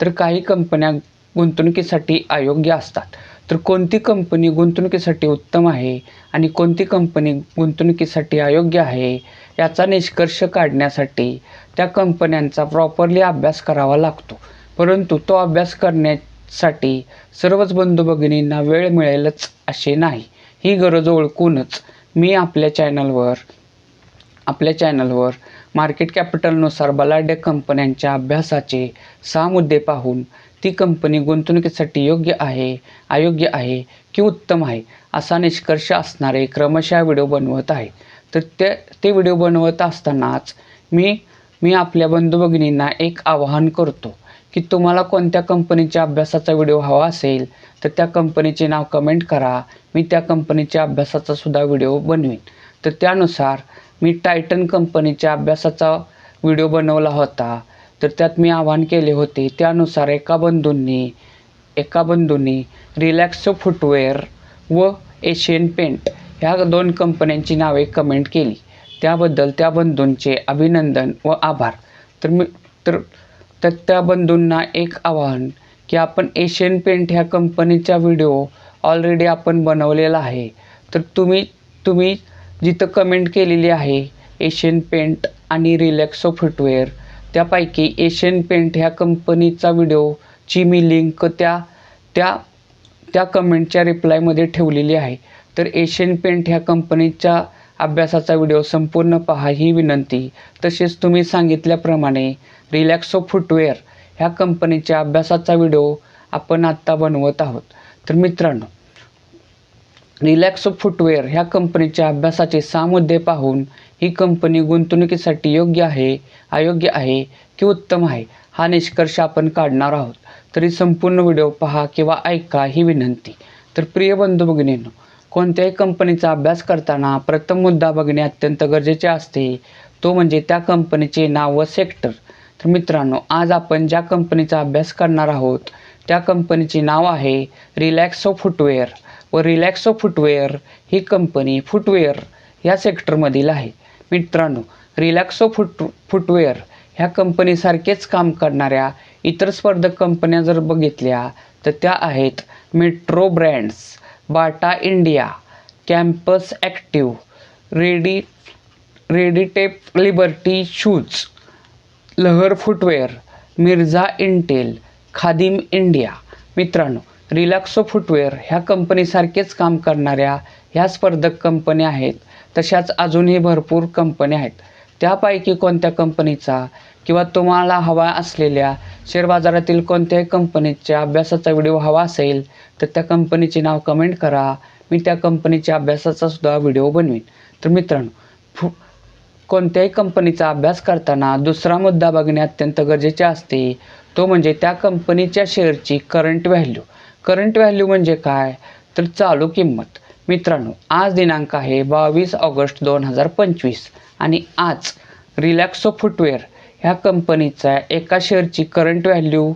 तर काही कंपन्या गुंतवणुकीसाठी अयोग्य असतात. तर कोणती कंपनी गुंतवणुकीसाठी उत्तम आहे आणि कोणती कंपनी गुंतवणुकीसाठी अयोग्य आहे याचा निष्कर्ष काढण्यासाठी त्या कंपन्यांचा प्रॉपरली अभ्यास करावा लागतो. परंतु तो अभ्यास करण्यासाठी सर्वच बंधू भगिनींना वेळ मिळेलच असे नाही. ही गरज ओळखूनच मी आपल्या चॅनलवर आपल्या चॅनलवर मार्केट कॅपिटलनुसार बलाढ्य कंपन्यांच्या अभ्यासाचे सहा मुद्दे पाहून ती कंपनी गुंतवणुकीसाठी योग्य आहे अयोग्य आहे की उत्तम आहे असा निष्कर्ष असणारे क्रमशः व्हिडिओ बनवत आहे. तर ते ते व्हिडिओ बनवत असतानाच मी मी आपल्या बंधू भगिनींना एक आवाहन करतो की तुम्हाला कोणत्या कंपनीच्या अभ्यासाचा व्हिडिओ हवा असेल तर त्या कंपनीचे नाव कमेंट करा. मी त्या कंपनीच्या अभ्यासाचा सुद्धा व्हिडिओ बनवीन. तर त्यानुसार मी टायटन कंपनीच्या अभ्यासाचा व्हिडिओ बनवला होता. तर त्यात मी आव्हान केले होते. त्यानुसार एका बंधूंनी एका बंधूंनी रिलॅक्सो फुटवेअर व एशियन पेंट ह्या दोन कंपन्यांची नावे कमेंट केली. त्याबद्दल त्या बंधूंचे अभिनंदन व आभार. तर मी तर तर त्या बंधूंना एक आवाहन की आपण एशियन पेंट ह्या कंपनीचा व्हिडिओ ऑलरेडी आपण बनवलेला आहे. तर तुम्ही तुम्ही जिथं कमेंट केलेली आहे एशियन पेंट आणि रिलॅक्सो फुटवेअर त्यापैकी एशियन पेंट ह्या कंपनीचा व्हिडिओची मी लिंक त्या त्या त्या कमेंटच्या रिप्लायमध्ये ठेवलेली आहे. तर एशियन पेंट ह्या कंपनीच्या अभ्यासाचा व्हिडिओ संपूर्ण पहा ही विनंती. तसेच तुम्ही सांगितल्याप्रमाणे रिलॅक्सो फुटवेअर ह्या कंपनीच्या अभ्यासाचा व्हिडिओ आपण आत्ता बनवत आहोत. तर मित्रांनो रिलॅक्सो फुटवेअर ह्या कंपनीच्या अभ्यासाचे सहा मुद्दे पाहून ही कंपनी गुंतवणुकीसाठी योग्य आहे अयोग्य आहे की उत्तम आहे हा निष्कर्ष आपण काढणार आहोत. तरी संपूर्ण व्हिडिओ पहा किंवा ऐका ही विनंती. तर प्रिय बंधू भगिनींनो कोणत्याही कंपनीचा अभ्यास करताना प्रथम मुद्दा बघणे अत्यंत गरजेचे असते. तो म्हणजे त्या कंपनीचे नाव व सेक्टर. तर मित्रांनो आज आपण ज्या कंपनीचा अभ्यास करणार आहोत त्या कंपनीचे नाव आहे रिलॅक्सो फुटवेअर. व रिलॅक्सो फुटवेअर ही कंपनी फुटवेअर ह्या सेक्टरमधील आहे. मित्रांनो रिलॅक्सो फुट फुटवेअर ह्या कंपनीसारखेच काम करणाऱ्या इतर स्पर्धक कंपन्या जर बघितल्या तर त्या आहेत metro brands Bata India Campus active ready Red Tape Liberty shoes Lahar footwear Mirza intel Khadim India मित्रांनो रिलॅक्सो फुटवेअर ह्या कंपनीसारखेच काम करणाऱ्या ह्या स्पर्धक कंपन्या आहेत. तशाच अजूनही भरपूर कंपन्या आहेत. त्यापैकी कोणत्या कंपनीचा किंवा तुम्हाला हवा असलेल्या शेअर बाजारातील कोणत्याही कंपनीच्या अभ्यासाचा व्हिडिओ हवा असेल तर त्या कंपनीचे नाव कमेंट करा. मी त्या कंपनीच्या अभ्यासाचा सुद्धा व्हिडिओ बनवीन. तर मित्रांनो फु कोणत्याही कंपनीचा अभ्यास करताना दुसरा मुद्दा बघणे अत्यंत गरजेचे असते. तो म्हणजे त्या कंपनीच्या शेअरची करंट व्हॅल्यू करंट व्हॅल्यू म्हणजे काय? तर चालू किंमत. मित्रांनो आज दिनांक आहे बावीस ऑगस्ट दोन हजार पंचवीस. आणि आज रिलॅक्सो फुटवेअर ह्या कंपनीचा एका शेअरची करंट व्हॅल्यू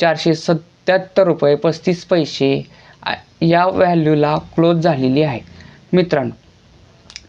चारशे सत्याहत्तर रुपये पस्तीस पैसे या व्हॅल्यूला क्लोज झालेली आहे. मित्रांनो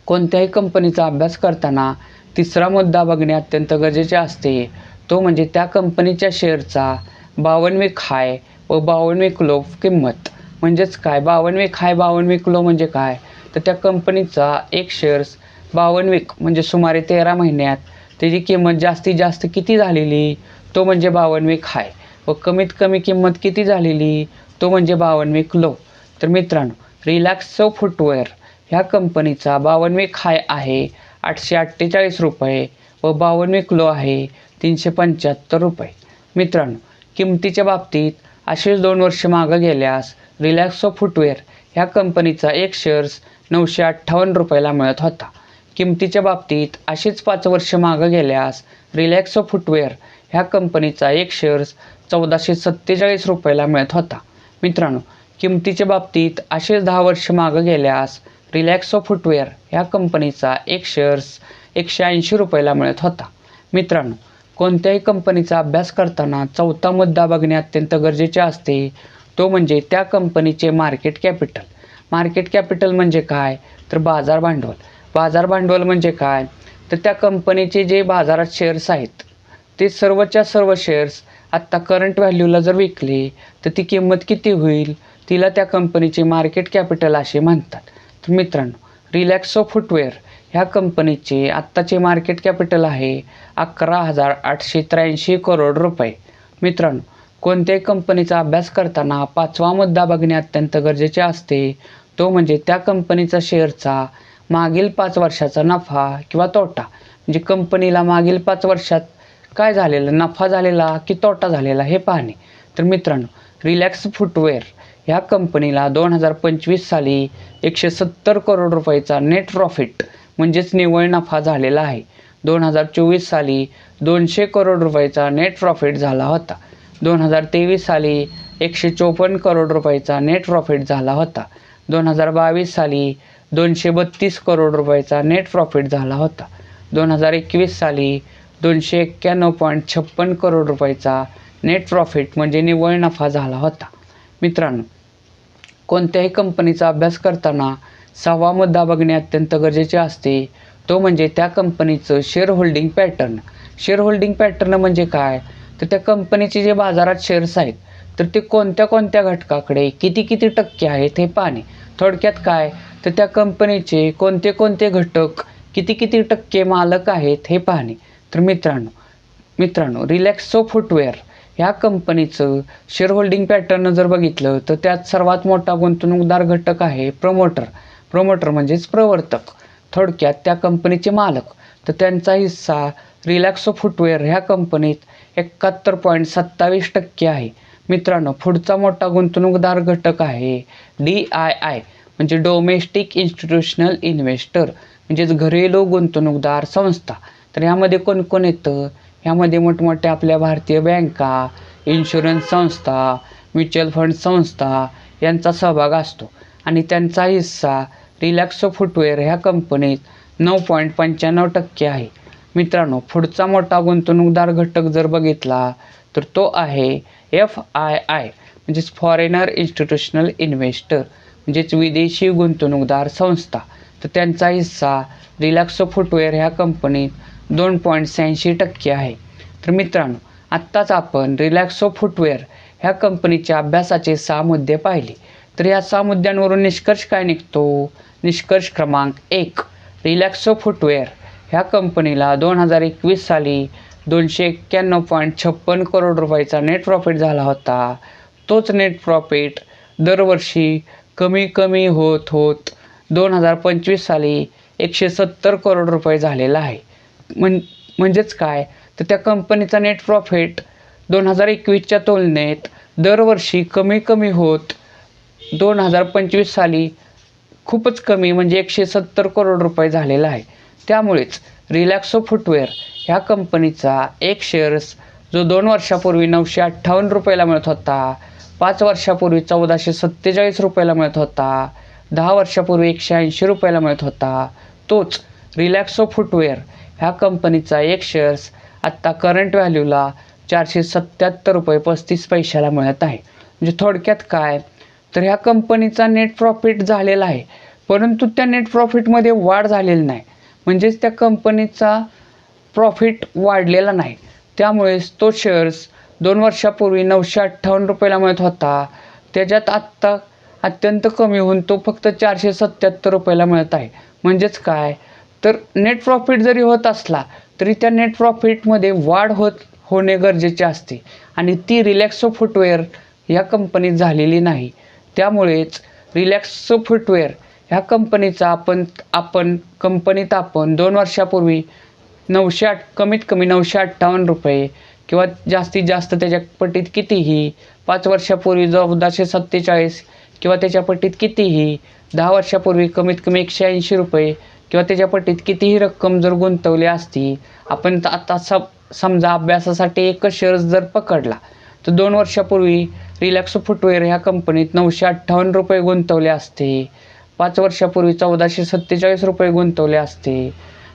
कोणत्याही कंपनीचा अभ्यास करताना तिसरा मुद्दा बघणे अत्यंत गरजेचे असते. तो म्हणजे त्या कंपनीच्या शेअरचा बावन्नवे हाय व बावनवे किलो किंमत. म्हणजेच काय? बावनवीक हाय बावनवे किलो म्हणजे काय? तर त्या कंपनीचा एक शेअर्स बावनवेक म्हणजे सुमारे तेरा महिन्यात त्याची किंमत जास्तीत जास्त किती झालेली? तो म्हणजे बावनवीक हाय व कमीत कमी किंमत किती झालेली? तो म्हणजे बावनवीक लो तर मित्रांनो रिलॅक्सो फुटवेअर ह्या कंपनीचा बावनवीक हाय आहे आठशे अठ्ठेचाळीस रुपये व बावन्न विकलो आहे तीनशे पंच्याहत्तर रुपये. मित्रांनो किमतीच्या बाबतीत असेच दोन वर्ष मागं गेल्यास रिलॅक्सो फुटवेअर ह्या कंपनीचा एक शेअर्स नऊशे अठ्ठावन्न रुपयाला मिळत होता. किमतीच्या बाबतीत अशीच पाच वर्ष मागं गेल्यास रिलॅक्सो फुटवेअर ह्या कंपनीचा एक शेअर्स चौदाशे सत्तेचाळीस रुपयाला मिळत होता. मित्रांनो किमतीच्या बाबतीत असेच दहा वर्ष मागं गेल्यास रिलॅक्सो फुटवेअर ह्या कंपनीचा एक शेअर्स एकशे ऐंशी रुपयाला मिळत होता. मित्रांनो कोणत्याही कंपनीचा अभ्यास करताना चौथा मुद्दा बघणे अत्यंत गरजेचे असते. तो म्हणजे त्या कंपनीचे मार्केट कॅपिटल मार्केट कॅपिटल म्हणजे काय? तर बाजार भांडवल. बाजार भांडवल म्हणजे काय? तर त्या कंपनीचे जे बाजारात शेअर्स आहेत ते सर्वच्या सर्व शेअर्स आत्ता करंट व्हॅल्यूला जर विकले तर ती किंमत किती होईल? तिला त्या कंपनीचे मार्केट कॅपिटल असे म्हणतात. तर मित्रांनो रिलॅक्सो फुटवेअर ह्या कंपनीचे आत्ताचे मार्केट कॅपिटल आहे अकरा हजार आठशे त्र्याऐंशी करोड रुपये. मित्रांनो कोणत्याही कंपनीचा अभ्यास करताना पाचवा मुद्दा बघणे अत्यंत गरजेचे असते. तो म्हणजे त्या कंपनीचा शेअरचा मागील पाच वर्षाचा नफा किंवा तोटा. म्हणजे कंपनीला मागील पाच वर्षात काय झालेलं नफा झालेला की तोटा झालेला हे पाहणे. तर मित्रांनो रिलॅक्स फुटवेअर ह्या कंपनीला दोन हजार पंचवीस साली एकशे सत्तर करोड रुपयाचा नेट प्रॉफिट म्हणजेच निव्वळ नफा झालेला आहे. दोन हजार चोवीस साली दोनशे करोड रुपयाचा नेट प्रॉफिट झाला होता. दोन हजार तेवीस साली एकशे चोपन्न करोड रुपयाचा नेट प्रॉफिट झाला होता. दोन हजार बावीस साली दोनशे बत्तीस करोड रुपयाचा नेट प्रॉफिट झाला होता. दोन हजार एकवीस साली दोनशे एक्क्याण्णव पॉईंट छप्पन करोड रुपयाचा नेट प्रॉफिट म्हणजे निव्वळ नफा झाला होता. मित्रांनो कोणत्याही कंपनीचा अभ्यास करताना सहावा मुद्दा बघणे अत्यंत गरजेचे असते. तो म्हणजे त्या कंपनीचं share holding pattern share holding pattern म्हणजे काय? तर त्या कंपनीचे जे बाजारात शेअर्स आहेत तर ते कोणत्या कोणत्या घटकाकडे किती किती टक्के आहेत हे पाहणे. थोडक्यात काय? तर त्या कंपनीचे कोणते कोणते घटक किती किती टक्के मालक आहेत हे पाहणे. तर मित्रांनो मित्रांनो रिलॅक्सो फुटवेअर ह्या कंपनीचं शेअर होल्डिंग पॅटर्न जर बघितलं तर त्यात सर्वात मोठा गुंतवणूकदार घटक आहे प्रमोटर प्रोमोटर म्हणजेच प्रवर्तक. थोडक्यात त्या कंपनीचे मालक. तर त्यांचा हिस्सा रिलॅक्सो फुटवेअर ह्या कंपनीत एकाहत्तर पॉईंट सत्तावीस टक्के आहे. मित्रांनो पुढचा मोठा गुंतवणूकदार घटक आहे डी आय आय म्हणजे डोमेस्टिक इन्स्टिट्यूशनल इन्व्हेस्टर म्हणजेच घरेलू गुंतवणूकदार संस्था. तर ह्यामध्ये कोण कोण येतं? ह्यामध्ये मोठमोठ्या आपल्या भारतीय बँका इन्शुरन्स संस्था म्युच्युअल फंड संस्था यांचा सहभाग असतो. आणि त्यांचा हिस्सा रिलॅक्सो फुटवेअर ह्या कंपनीत नऊ पॉईंट पंच्याण्णव टक्के आहे. मित्रांनो पुढचा मोठा गुंतवणूकदार घटक जर बघितला तर तो आहे एफ आय आय म्हणजेच फॉरेनर इन्स्टिट्यूशनल इन्व्हेस्टर म्हणजेच विदेशी गुंतवणूकदार संस्था. तर त्यांचा हिस्सा रिलॅक्सो फुटवेअर ह्या कंपनीत दोन पॉईंट शहाऐंशी टक्के आहे. तर मित्रांनो आत्ताच आपण रिलॅक्सो फुटवेअर ह्या कंपनीच्या अभ्यासाचे सहा मुद्दे पाहिले. तर या सहा मुद्द्यांवरून निष्कर्ष काय निघतो? निष्कर्ष क्रमांक एक रिलॅक्सो फुटवेअर. ह्या कंपनीला दोन हजार एकवीस साली दोनशे एक्क्याण्णव पॉईंट छप्पन करोड रुपयाचा नेट प्रॉफिट झाला होता. तोच नेट प्रॉफिट दरवर्षी कमी कमी होत होत दोन हजार पंचवीस साली एकशे सत्तर करोड रुपये झालेला आहे. म्हण म्हणजेच काय? तर त्या कंपनीचा नेट प्रॉफिट दोन हजार एकवीसच्या तुलनेत दरवर्षी कमी कमी होत दोन हजार पंचवीस साली खूपच कमी म्हणजे एकशे सत्तर करोड रुपये झालेला आहे. त्यामुळेच रिलॅक्सो फुटवेअर ह्या कंपनीचा एक शेअर्स जो दोन वर्षापूर्वी नऊशे अठ्ठावन्न रुपयाला मिळत होता पाच वर्षापूर्वी चौदाशे सत्तेचाळीस रुपयाला मिळत होता दहा वर्षापूर्वी एकशे ऐंशी रुपयाला मिळत होता तोच रिलॅक्सो फुटवेअर ह्या कंपनीचा एक शेअर्स आत्ता करंट व्हॅल्यूला चारशे सत्याहत्तर रुपये पस्तीस पैशाला मिळत आहे. म्हणजे थोडक्यात काय? तर ह्या कंपनीचा नेट प्रॉफिट झालेला आहे. परंतु त्या नेट प्रॉफिटमध्ये वाढ झालेली नाही. म्हणजेच त्या कंपनीचा प्रॉफिट वाढलेला नाही. त्यामुळेच तो शेअर्स दोन वर्षापूर्वी नऊशे अठ्ठावन्न रुपयाला मिळत होता. त्याच्यात आत्ता अत्यंत कमी होऊन तो फक्त चारशे सत्याहत्तर रुपयाला मिळत आहे. म्हणजेच काय? तर नेट प्रॉफिट जरी होत असला तरी त्या नेट प्रॉफिटमध्ये वाढ होत होणे गरजेचे असते. आणि ती रिलॅक्सो फुटवेअर ह्या कंपनीत झालेली नाही. त्यामुळेच रिलॅक्स फुटवेअर ह्या कंपनीचा आपण आपण कंपनीत आपण दोन वर्षापूर्वी नऊशे आठ कमीत कमी नऊशे अठ्ठावन्न रुपये किंवा जास्तीत जास्त त्याच्या पट्टीत कितीही पाच वर्षापूर्वी चौदाशे सत्तेचाळीस किंवा त्याच्या पट्टीत कितीही दहा वर्षापूर्वी कमीत कमी एकशे ऐंशी रुपये किंवा त्याच्या पट्टीत कितीही रक्कम जर गुंतवली असती आपण आता सम समजा अभ्यासासाठी एकच शेअर्स जर पकडला तर दोन वर्षापूर्वी रिलॅक्सो फुटवेअर ह्या कंपनीत नऊशे अठ्ठावन्न रुपये गुंतवले असते. पाच वर्षापूर्वी चौदाशे सत्तेचाळीस रुपये गुंतवले असते.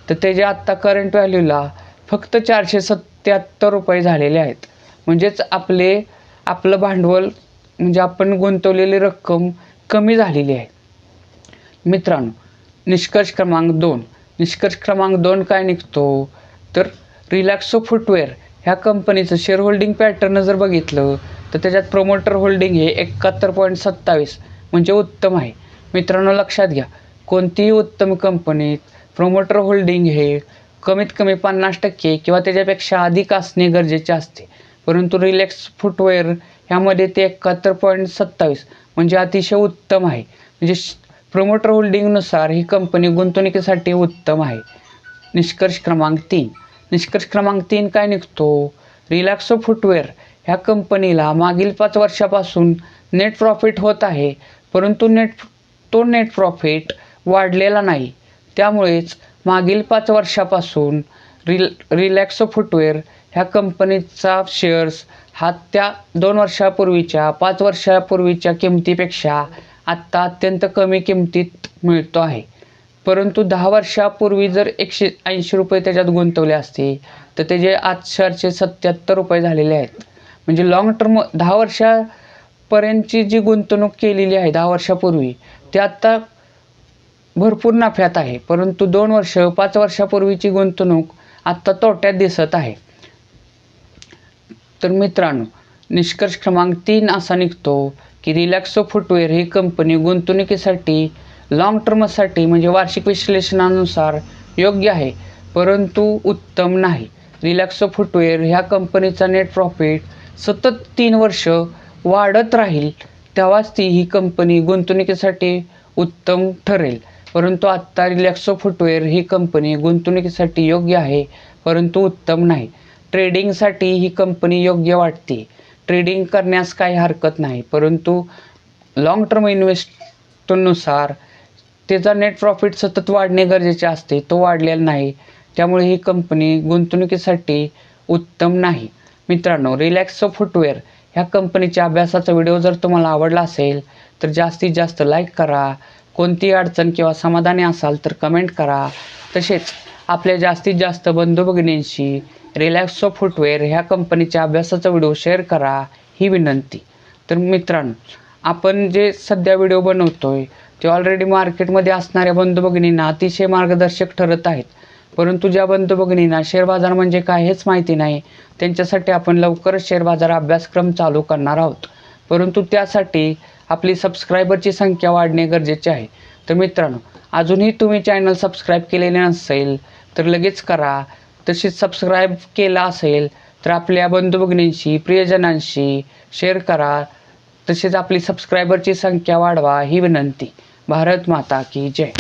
तर त्याचे आत्ता करंट व्हॅल्यूला फक्त चारशे सत्त्याहत्तर रुपये झालेले आहेत. म्हणजेच आपले आपलं भांडवल म्हणजे आपण गुंतवलेली रक्कम कमी झालेली आहे. मित्रांनो निष्कर्ष क्रमांक दोन. निष्कर्ष क्रमांक दोन काय निघतो? तर रिलॅक्सो फुटवेअर ह्या कंपनीचं शेअर होल्डिंग पॅटर्न जर बघितलं तर त्याच्यात प्रोमोटर होल्डिंग हे एकाहत्तर पॉईंट सत्तावीस म्हणजे उत्तम आहे. मित्रांनो लक्षात घ्या. कोणतीही उत्तम कंपनीत प्रोमोटर होल्डिंग हे कमीत कमी पन्नास टक्के किंवा त्याच्यापेक्षा अधिक असणे गरजेचे असते. परंतु रिलॅक्स फुटवेअर ह्यामध्ये ते एकाहत्तर पॉईंट सत्तावीस म्हणजे अतिशय उत्तम आहे. म्हणजे प्रोमोटर होल्डिंगनुसार ही कंपनी गुंतवणुकीसाठी उत्तम आहे. निष्कर्ष क्रमांक तीन. निष्कर्ष क्रमांक तीन काय निघतो? Relaxo footwear. ह्या कंपनीला मागील पाच वर्षापासून नेट प्रॉफिट होत आहे परंतु नेट तो नेट प्रॉफिट वाढलेला नाही. त्यामुळेच मागील पाच वर्षापासून रिल रिलॅक्सो फुटवेअर ह्या कंपनीचा शेअर्स हा त्या दोन वर्षापूर्वीच्या पाच वर्षापूर्वीच्या किमतीपेक्षा आत्ता अत्यंत कमी किमतीत मिळतो आहे. परंतु दहा वर्षापूर्वी जर एकशे ऐंशी रुपये त्याच्यात गुंतवले असते तर त्याचे आज चारशे सत्याहत्तर रुपये झालेले आहेत. म्हणजे लाँग टर्म दहा वर्षापर्यंतची जी गुंतवणूक केलेली आहे दहा वर्षापूर्वी ती आत्ता भरपूर नफ्यात आहे. परंतु दोन वर्ष पाच वर्षापूर्वीची गुंतवणूक आत्ता तोट्यात दिसत आहे. तर मित्रांनो निष्कर्ष क्रमांक तीन असा निघतो की रिलॅक्सो फुटवेअर ही कंपनी गुंतवणुकीसाठी लाँग टर्मसाठी म्हणजे वार्षिक विश्लेषणानुसार योग्य आहे परंतु उत्तम नाही. रिलॅक्सो फुटवेअर ह्या कंपनीचा नेट प्रॉफिट सतत तीन वर्ष वाढत राहील तेव्हाच ती ही कंपनी गुंतवणुकीसाठी उत्तम ठरेल. परंतु आत्ता रिलॅक्सो फुटवेअर ही कंपनी गुंतवणुकीसाठी योग्य आहे परंतु उत्तम नाही. ट्रेडिंगसाठी ही कंपनी योग्य वाटते. ट्रेडिंग करण्यास काही हरकत नाही परंतु लाँग टर्म इन्व्हेस्टनुसार त्याचा नेट प्रॉफिट सतत वाढणे गरजेचे असते. तो वाढलेला नाही. त्यामुळे ही कंपनी गुंतवणुकीसाठी उत्तम नाही. मित्रांनो रिलॅक्सो फुटवेअर ह्या कंपनीच्या अभ्यासाचा व्हिडिओ जर तुम्हाला आवडला असेल तर जास्तीत जास्त लाईक करा. कोणतीही अडचण किंवा समाधानी असाल तर कमेंट करा. तसेच आपल्या जास्तीत जास्त बंधू भगिनींशी रिलॅक्सो फुटवेअर ह्या कंपनीच्या अभ्यासाचा व्हिडिओ शेअर करा ही विनंती. तर मित्रांनो आपण जे सध्या व्हिडिओ बनवतो आहे ते ऑलरेडी मार्केटमध्ये असणाऱ्या बंधुभगिनींना अतिशय मार्गदर्शक ठरत आहेत. परंतु ज्या बंधुभगिनींना शेअर बाजार म्हणजे काय हेच माहिती नाही त्यांच्यासाठी आपण लवकरच शेअर बाजार अभ्यासक्रम चालू करणार आहोत. परंतु त्यासाठी आपली सबस्क्रायबरची संख्या वाढणे गरजेचे आहे. तर मित्रांनो अजूनही तुम्ही चॅनल सबस्क्राईब केलेले नसेल तर लगेच करा. तशीच सबस्क्राईब केला असेल तर आपल्या बंधुभगिनींशी प्रियजनांशी शेअर करा. तसेच आपली सबस्क्रायबरची संख्या वाढवा ही विनंती. भारत माता की जय